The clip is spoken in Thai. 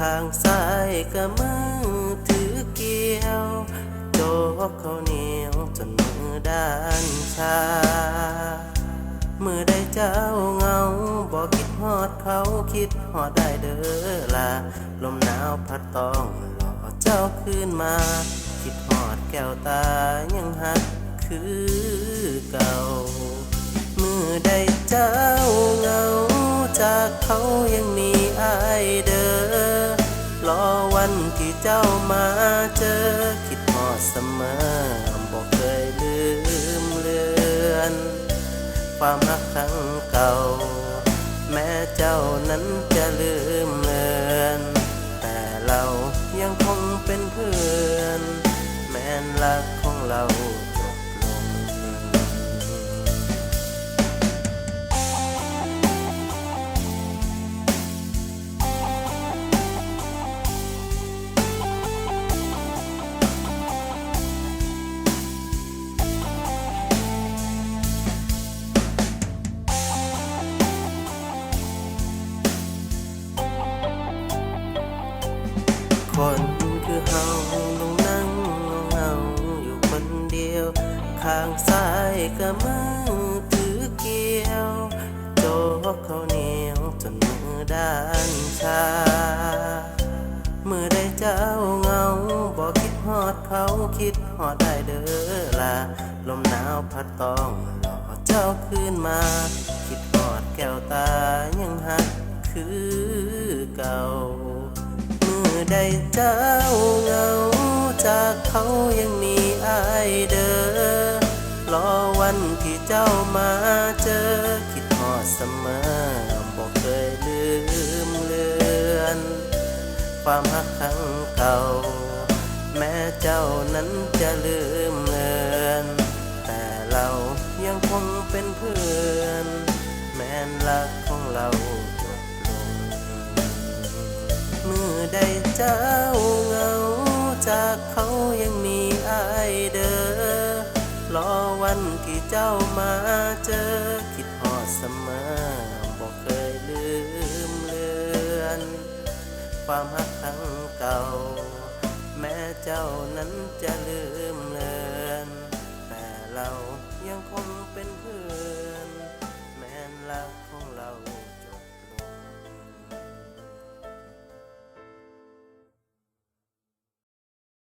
ข้างซ้ายก็มือถือเกี่ยวโจกเขาเหนียวจนมือด้านชามือได้เจ้าเงาบอกคิดฮอดเขาคิดฮอดได้เด้อล่ะลมหนาวพัดต้องหล่อเจ้าคืนมา คิดฮอดแก้วตายังหักคือเก่ามือได้เจ้าเงาจากเขา เจ้ามาเจอ คิดพอเสมอบอกเคยลืมเลือน ความรักครั้งเก่า แม้เจ้านั้นจะลืมเลือน คนคือเฮาลงนั่งเงาอยู่คนเดียว ข้างซ้ายก็มือถือเกี่ยวโจกเขาวเหนียวจนมือด้านชา เมื่อได้เจ้าเงาบอกคิดฮอดเขาคิดฮอดได้เด้อล่ะลมหนาวพัดต้องหล่อเจ้าคืนมา คิดฮอดแก้วตายังหักคือเก่า ได้เจ้าเงา จากเขายังมีอายเด้อรอวันที่เจ้ามาเจอ คิดฮอดเสมอบอกเคยลืมเลือน ความรักครั้งเก่า แม้เจ้านั้นจะลืมเลือน แต่เรายังคงเป็นเพื่อน แม้นรักของเรา ได้เจ้าเงา จากเขายังมีอายเด้อรอวันที่เจ้ามาเจอ คิดฮอดเสมอบอกเคยลืมเลือน ความรักครั้งเก่า แม้เจ้านั้นจะลืมเลือน แต่เรายังคงเป็นเพื่อน